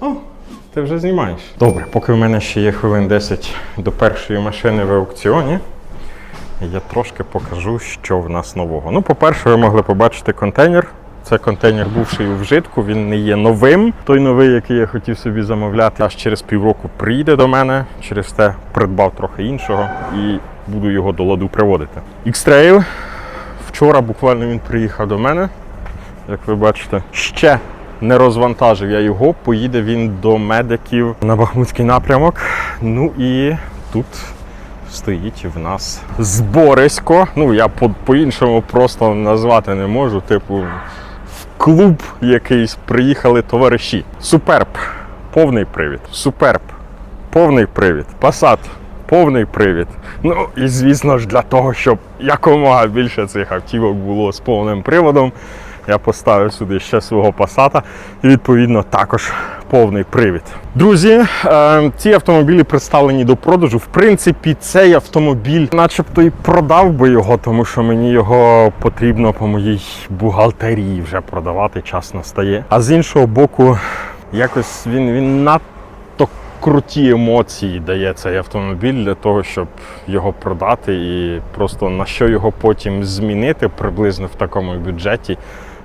О, ти вже знімаєш. Добре, поки в мене ще є хвилин 10 до першої машини в аукціоні, я трошки покажу, що в нас нового. Ну, по-перше, ви могли побачити контейнер. Це контейнер бувший у вжитку, він не є новим. Той новий, який я хотів собі замовляти, аж через півроку прийде до мене. Через те придбав трохи іншого і буду його до ладу приводити. X-Trail. Вчора буквально він приїхав до мене. Як ви бачите, ще не розвантажив я його. Поїде він до медиків на Бахмутський напрямок. Ну і тут стоїть в нас зборисько. Ну, я по- по-іншому просто назвати не можу. Типу, в клуб якийсь приїхали товариші. Суперб, повний привід. Суперб, повний привід. Пасад, повний привід. Ну і звісно ж для того, щоб якомога більше цих автівок було з повним приводом. Я поставив сюди ще свого пасата і відповідно також повний привід. Друзі, е, ці автомобілі представлені до продажу. В принципі, цей автомобіль, начебто, і продав би його, тому що мені його потрібно по моїй бухгалтерії вже продавати. Час настає. А з іншого боку, якось він, він надто круті емоції дає цей автомобіль для того, щоб його продати, і просто на що його потім змінити приблизно в такому бюджеті.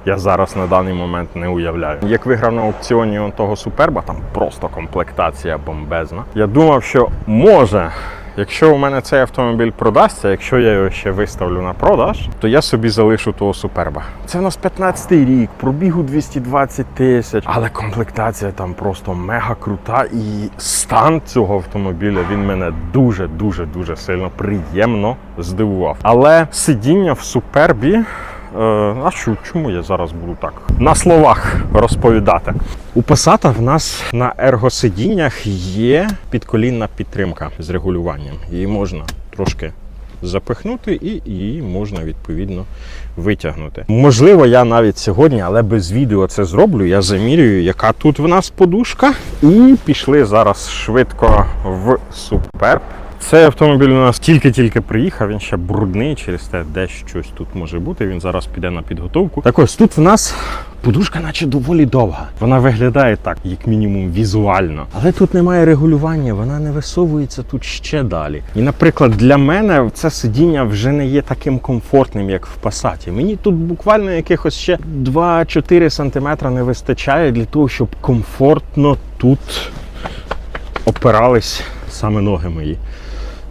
Я зараз на даний момент не уявляю. Як виграв на аукціоні он того суперба, там просто комплектація бомбезна. Я думав, що може, якщо у мене цей автомобіль продасться, якщо я його ще виставлю на продаж, то я собі залишу того суперба. Це в нас 15-й рік, пробігу 220 тисяч, але комплектація там просто мега крута. І стан цього автомобіля він мене дуже, дуже, дуже сильно приємно здивував. Але сидіння в супербі. Е, А що, чому я зараз буду так на словах розповідати? У Passat в нас на ергосидіннях є підколінна підтримка з регулюванням. Її можна трошки запихнути і її можна відповідно витягнути. Можливо, я навіть сьогодні, але без відео це зроблю. Я замірюю, яка тут в нас подушка. І пішли зараз швидко в Superb. Цей автомобіль у нас тільки-тільки приїхав, він ще брудний, через те, де щось тут може бути. Він зараз піде на підготовку. Так ось тут в нас подушка, наче доволі довга. Вона виглядає так, як мінімум, візуально. Але тут немає регулювання, вона не висовується тут ще далі. І, наприклад, для мене це сидіння вже не є таким комфортним, як в Passat. Мені тут буквально якихось ще 2-4 см не вистачає для того, щоб комфортно тут опирались саме ноги мої.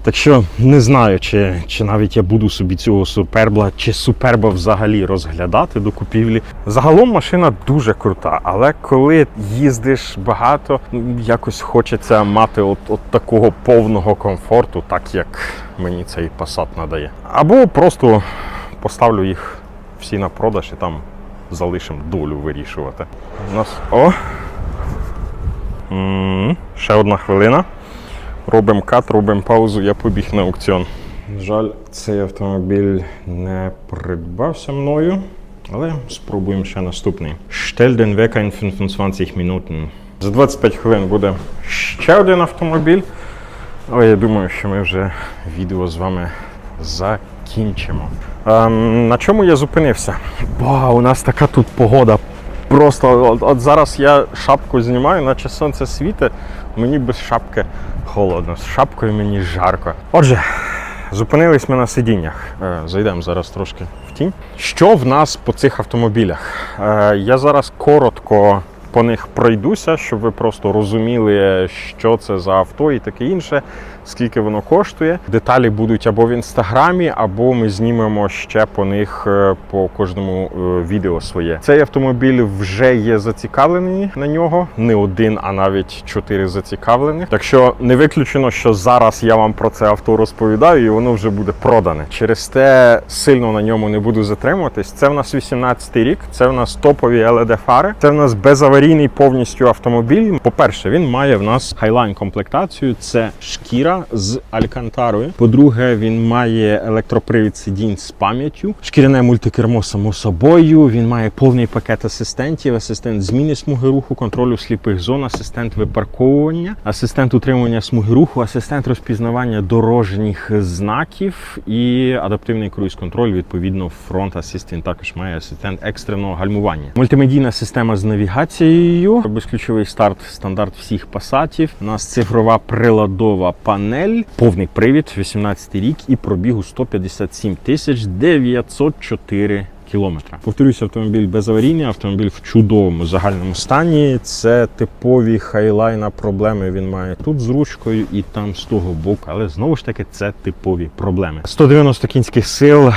Так що не знаю, чи, чи навіть я буду собі цього супербла, чи суперба взагалі розглядати до купівлі. Загалом машина дуже крута, але коли їздиш багато, ну, якось хочеться мати от, от такого повного комфорту, так як мені цей Passat надає. Або просто поставлю їх всі на продаж і там залишимо долю вирішувати. У нас о! М, Ще одна хвилина. Робимо кат, робимо паузу, я побіг на аукціон. Жаль, цей автомобіль не придбався мною, але спробуємо ще наступний. Stell den Wecker in 25 Minuten. За 25 хвилин буде ще один автомобіль. Але я думаю, що ми вже відео з вами закінчимо. Ем, на чому я зупинився? Бо у нас така тут погода. Просто от, от зараз я шапку знімаю, наче сонце світить, мені без шапки холодно, з шапкою мені жарко. Отже, зупинились ми на сидіннях. Е, Зайдемо зараз трошки в тінь. Що в нас по цих автомобілях? Е, Я зараз коротко по них пройдуся, щоб ви просто розуміли, що це за авто і таке інше, скільки воно коштує. Деталі будуть або в інстаграмі, або ми знімемо ще по них е, по кожному е, відео своє. Цей автомобіль вже є зацікавлений на нього. Не один, а навіть чотири зацікавлених. Так що не виключено, що зараз я вам про це авто розповідаю, і воно вже буде продане. Через те сильно на ньому не буду затримуватись. Це в нас 18-й рік, це в нас топові LED фари. Це в нас безаварійний повністю автомобіль. По-перше, він має в нас хайлайн комплектацію. Це шкіра з алькантарою. По-друге, він має електропривід сидінь з пам'яттю, шкіряне мультикермо само собою. Він має повний пакет асистентів, асистент зміни смуги руху, контролю сліпих зон, асистент випарковування, асистент утримування смуги руху, асистент розпізнавання дорожніх знаків і адаптивний круїз-контроль. Відповідно, фронт асист він також має асистент екстреного гальмування. Мультимедійна система з навігацією. Навігацією. Безключовий старт, стандарт всіх пасатів. У нас цифрова приладова панель, повний привід, 18 рік і пробігу 157 тисяч 904 кілометра. Повторюся, автомобіль безаварійний, автомобіль в чудовому загальному стані. Це типові хайлайна проблеми. Він має тут з ручкою і там з того боку. Але знову ж таки це типові проблеми. 190 кінських сил,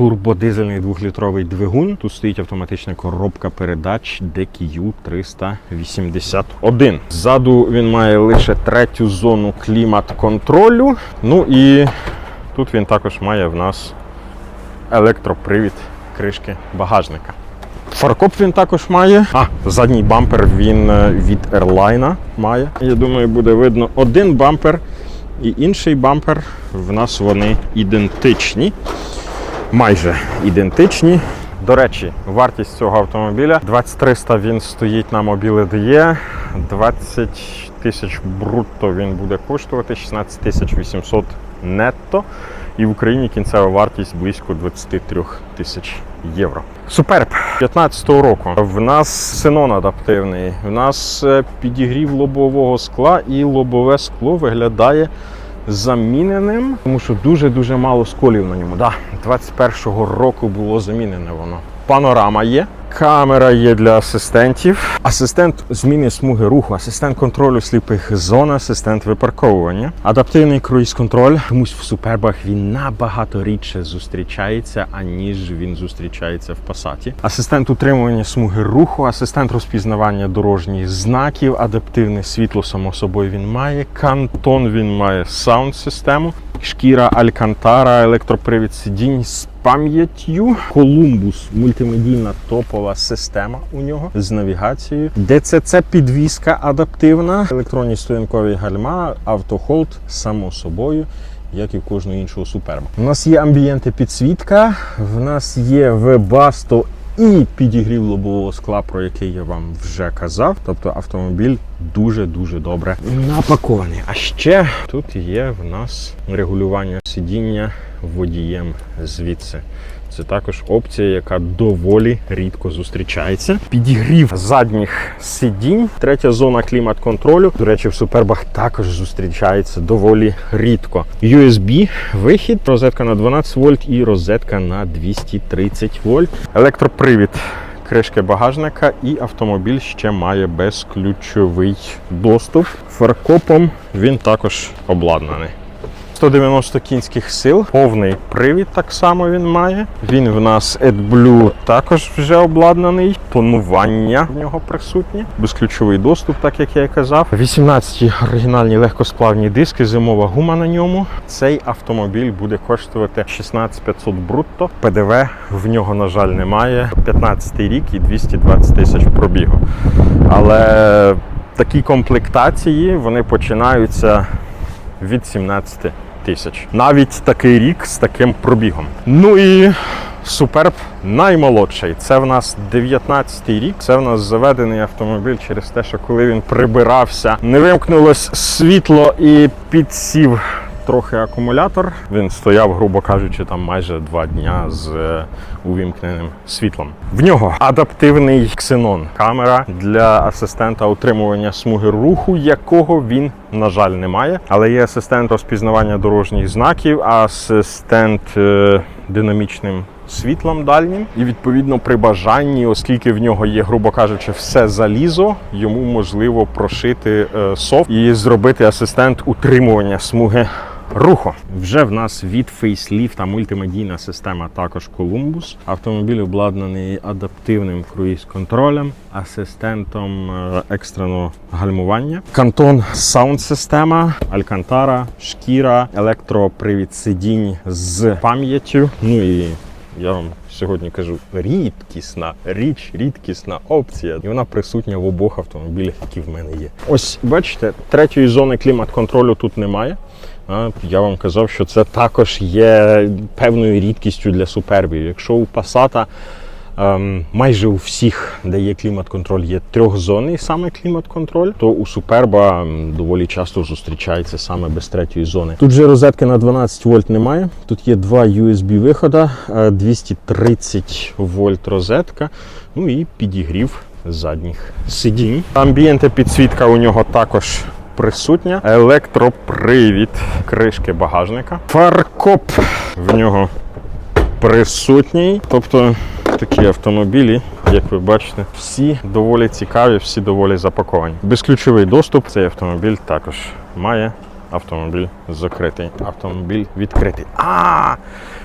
турбодизельний двохлітровий двигун. Тут стоїть автоматична коробка передач DQ 381. Ззаду він має лише третю зону клімат-контролю. Ну і тут він також має в нас електропривід кришки багажника. Фаркоп він також має. А, задній бампер він е, від Airline має. Я думаю, буде видно один бампер і інший бампер. В нас вони ідентичні. Майже ідентичні. До речі, вартість цього автомобіля 2300 він стоїть на мобіле DE, 20 тисяч брутто він буде коштувати, 16 тисяч 800 нетто. І в Україні кінцева вартість близько 23 тисяч євро. Суперб 15-го року. В нас синон адаптивний. В нас е, підігрів лобового скла, і лобове скло виглядає заміненим, тому що дуже-дуже мало сколів на ньому. Да, 21-го року було замінене воно. Панорама є. Камера є для асистентів. Асистент зміни смуги руху, асистент контролю сліпих зон, асистент випарковування. Адаптивний круїз-контроль. Чомусь в супербах він набагато рідше зустрічається, аніж він зустрічається в пасаті. Асистент утримування смуги руху, асистент розпізнавання дорожніх знаків, адаптивне світло, само собою він має. Кантон він має саунд-систему. Шкіра Алькантара, електропривід сидінь пам'яттю. Колумбус мультимедійна топова система у нього з навігацією. ДЦЦ підвізка адаптивна, електронні стоянкові гальма, автохолд, само собою. Як і в кожного іншого суперба. У нас є амбієнти підсвітка, в нас є Webasto і підігрів лобового скла, про який я вам вже казав. Тобто автомобіль дуже-дуже добре напакований. А ще тут є в нас регулювання сидіння водієм звідси. Це також опція, яка доволі рідко зустрічається. Підігрів задніх сидінь, третя зона клімат-контролю. До речі, в супербах також зустрічається доволі рідко. USB вихід, розетка на 12 вольт і розетка на 230 вольт. Електропривід. Кришки багажника і автомобіль ще має безключовий доступ. Фаркопом він також обладнаний. 190 кінських сил, повний привід так само він має. Він в нас AdBlue також вже обладнаний. Тонування в нього присутнє. Безключовий доступ, так як я і казав. 18 оригінальні легкосплавні диски, зимова гума на ньому. Цей автомобіль буде коштувати 16500 брутто. ПДВ в нього, на жаль, немає. 15 рік і 220 тисяч пробігу. Але такі комплектації вони починаються від 17 тисяч. Навіть такий рік з таким пробігом. Ну і суперб наймолодший. Це в нас 19-й рік. Це в нас заведений автомобіль через те, що коли він прибирався, не вимкнулось світло і підсів. Трохи акумулятор. Він стояв, грубо кажучи, там майже два дня з е, увімкненим світлом. В нього адаптивний ксенон, камера для асистента утримування смуги руху, якого він, на жаль, не має. Але є асистент розпізнавання дорожніх знаків, асистент е, динамічним світлом дальнім. І відповідно при бажанні, оскільки в нього є, грубо кажучи, все залізо, йому можливо прошити е, софт і зробити асистент утримування смуги. Руху вже в нас від фейсліфта мультимедійна система також Columbus. Автомобіль обладнаний адаптивним круїз-контролем, асистентом е, екстреного гальмування. Кантон саунд-система, алькантара, шкіра, електропривід сидінь з пам'яттю. Ну і я вам сьогодні кажу рідкісна річ, рідкісна опція. І вона присутня в обох автомобілях, які в мене є. Ось бачите, третьої зони клімат-контролю тут немає. Я вам казав, що це також є певною рідкістю для супербів. Якщо у Passat ем, майже у всіх, де є клімат-контроль, є трьохзонний саме клімат-контроль, то у Суперба ем, доволі часто зустрічається саме без третьої зони. Тут же розетки на 12 вольт немає. Тут є два USB виходи, е, 230 вольт розетка, ну і підігрів задніх сидінь. Амбієнти підсвітка у нього також присутня. Електропривід кришки багажника. Фаркоп в нього присутній. Тобто такі автомобілі, як ви бачите, всі доволі цікаві, всі доволі запаковані. Безключовий доступ цей автомобіль також має. Автомобіль закритий, автомобіль відкритий. А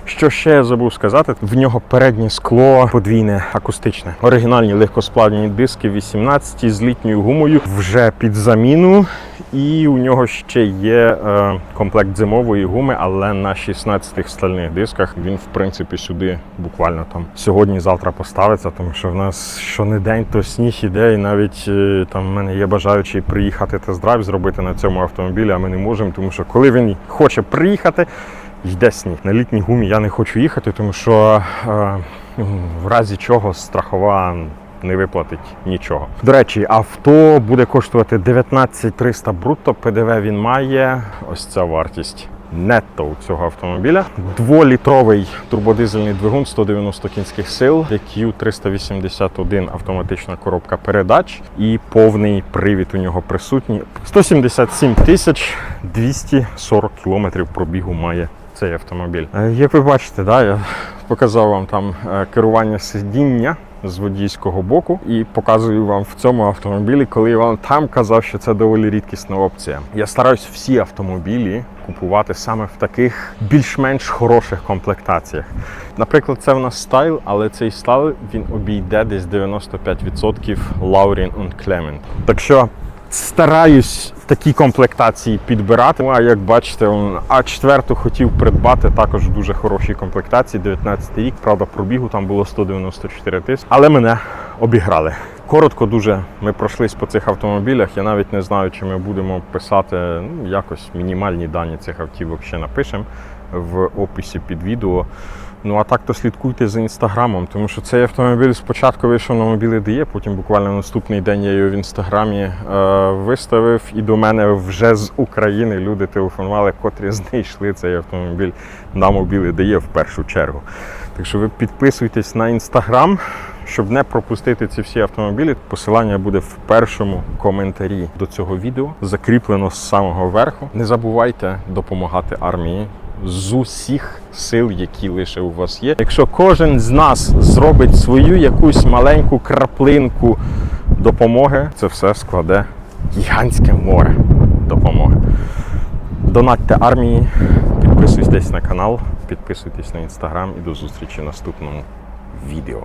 що ще я забув сказати? В нього переднє скло подвійне акустичне. Оригінальні легкосплавні диски 18 з літньою гумою вже під заміну. І у нього ще є е, комплект зимової гуми, але на 16 стальних дисках він, в принципі, сюди буквально там сьогодні-завтра поставиться, тому що в нас щонедень то сніг іде, і навіть е, там в мене є бажаючий приїхати тест-драйв зробити на цьому автомобілі, а ми не можемо, тому що коли він хоче приїхати, йде сніг. На літній гумі я не хочу їхати, тому що е, в разі чого страхова не виплатить нічого. До речі, авто буде коштувати 19 300 брутто. ПДВ він має. Ось ця вартість. Нетто у цього автомобіля. Дволітровий турбодизельний двигун 190 кінських сил, EQ 381 автоматична коробка передач і повний привід у нього присутній. 177 тисяч 240 кілометрів пробігу має цей автомобіль. Е, Як ви бачите, да, я показав вам там е, керування сидіння з водійського боку і показую вам в цьому автомобілі, коли я вам там казав, що це доволі рідкісна опція. Я стараюсь всі автомобілі купувати саме в таких більш-менш хороших комплектаціях. Наприклад, це в нас стайл, але цей стайл він обійде десь 95% Laurin und Clement. Так що стараюсь в такій комплектації підбирати. Ну, А як бачите, А4 хотів придбати також дуже хорошій комплектації, 19 рік. Правда, пробігу там було 194 тисячі, але мене обіграли. Коротко дуже ми пройшлись по цих автомобілях. Я навіть не знаю, чи ми будемо писати ну, якось мінімальні дані цих автівок ще напишемо в описі під відео. Ну а так то слідкуйте за інстаграмом, тому що цей автомобіль спочатку вийшов на мобілі DE, потім буквально наступний день я його в інстаграмі е, виставив, і до мене вже з України люди телефонували, котрі знайшли цей автомобіль на мобілі DE в першу чергу. Так що ви підписуйтесь на інстаграм, щоб не пропустити ці всі автомобілі. Посилання буде в першому коментарі до цього відео, закріплено з самого верху. Не забувайте допомагати армії з усіх сил, які лише у вас є. Якщо кожен з нас зробить свою якусь маленьку краплинку допомоги, це все складе гігантське море допомоги. Донатьте армії, підписуйтесь на канал, підписуйтесь на інстаграм і до зустрічі в наступному відео.